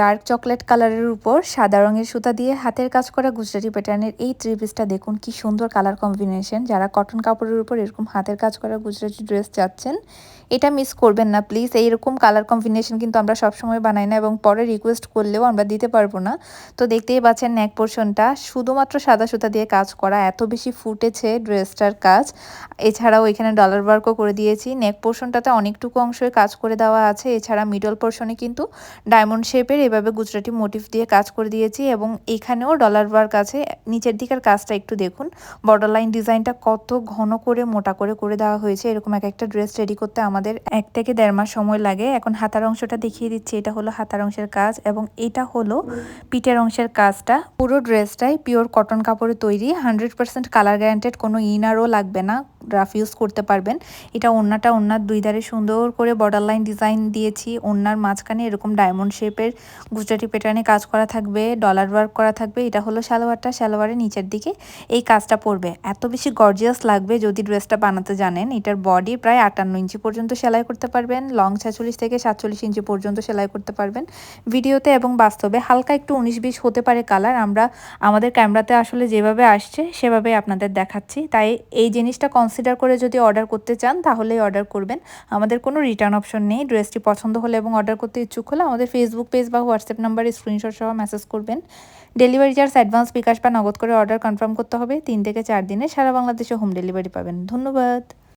Dark chocolate কালারের উপর সাদা রঙের সুতা দিয়ে হাতের কাজ করা গুজরাটি প্যাটার্নের এই থ্রি পিসটা দেখুন, কি সুন্দর কালার কম্বিনেশন যারা কটন কাপড়ের উপর এরকম হাতের কাজ করা গুজরাটি ড্রেস চাচ্ছেন, এটা মিস করবেন না। প্লিজ এইরকম কালার কম্বিনেশন কিন্তু আমরা সবসময় বানাই না এবং পরে রিকোয়েস্ট করলেও আমরা দিতে পারব না। তো দেখতেই পাচ্ছেন নেক পোর্শনটা শুধুমাত্র সাদা সুতা দিয়ে কাজ করা, এত বেশি ফুটেছে ড্রেসটার কাজ। এছাড়াও এখানে ডলার ওয়ার্কও করে দিয়েছি। নেক পোর্শনটাতে অনেকটুকু অংশই কাজ করে দেওয়া আছে। এছাড়া মিডল পোর্শনে কিন্তু ডায়মন্ড শেপের এভাবে গুজরাটি মোটিভ দিয়ে কাজ করে দিয়েছি এবং এখানেও ডলার ওয়ার্ক আছে। নিচের দিকের কাজটা একটু দেখুন। বর্ডার লাইন ডিজাইনটা কত ঘন করে, মোটা করে করে দেওয়া হয়েছে। এরকম এক একটা ড্রেস রেডি করতে আমাদের এক থেকে দেড় মাস সময় লাগে। এখন হাতার অংশটা দেখিয়ে দিচ্ছি। এটা হলো হাতার অংশের কাজ এবং এটা হলো পিঠের অংশের কাজটা। পুরো ড্রেসটাই পিওর কটন কাপড়ে তৈরি। হান্ড্রেড পার্সেন্ট কালার গ্যারান্টেড কোনো ইনারও লাগবে না। রাফ ইউজ করতে পারবেন। এটা ওন্নাটা ওন্নার দুই ধারে সুন্দর করে বর্ডার লাইন ডিজাইন দিয়েছি। ওন্নার মাঝখানে এরকম ডায়মন্ড শেপের গুজরাটি প্যাটার্নে কাজ করা থাকবে ডলার ওয়ার্ক করা থাকবে, এটা হলো সালোয়ারটা, সালোয়ারের নিচের দিকে এই কাজটা পড়বে। এত বেশি গর্জিয়াস লাগবে যদি ড্রেসটা বানাতে জানেন, এটার বডি প্রায় আটান্ন ইঞ্চি পর্যন্ত সেলাই করতে পারবেন লং ছেচল্লিশ থেকে সাতচল্লিশ ইঞ্চি পর্যন্ত সেলাই করতে পারবেন। ভিডিওতে এবং বাস্তবে হালকা একটু উনিশ বিশ হতে পারে কালার আমরা আমাদের ক্যামেরাতে আসলে যেভাবে আসছে সেভাবে আপনাদের দেখাচ্ছি। তাই এই জিনিসটা কনসিডার করে যদি অর্ডার করতে চান, তাহলেই অর্ডার করবেন। আমাদের কোনো রিটার্ন অপশন নেই ড্রেসটি পছন্দ হলে এবং অর্ডার করতে ইচ্ছুক হলে আমাদের ফেসবুক পেজ বা হোয়াটসঅ্যাপ নাম্বারে স্ক্রিনশট সহ মেসেজ করবেন। ডেলিভারি চার্জ অ্যাডভান্স বিকাশ বা নগদ করে অর্ডার কনফার্ম করতে হবে। তিন থেকে চার দিনে সারা বাংলাদেশে হোম ডেলিভারি পাবেন। ধন্যবাদ।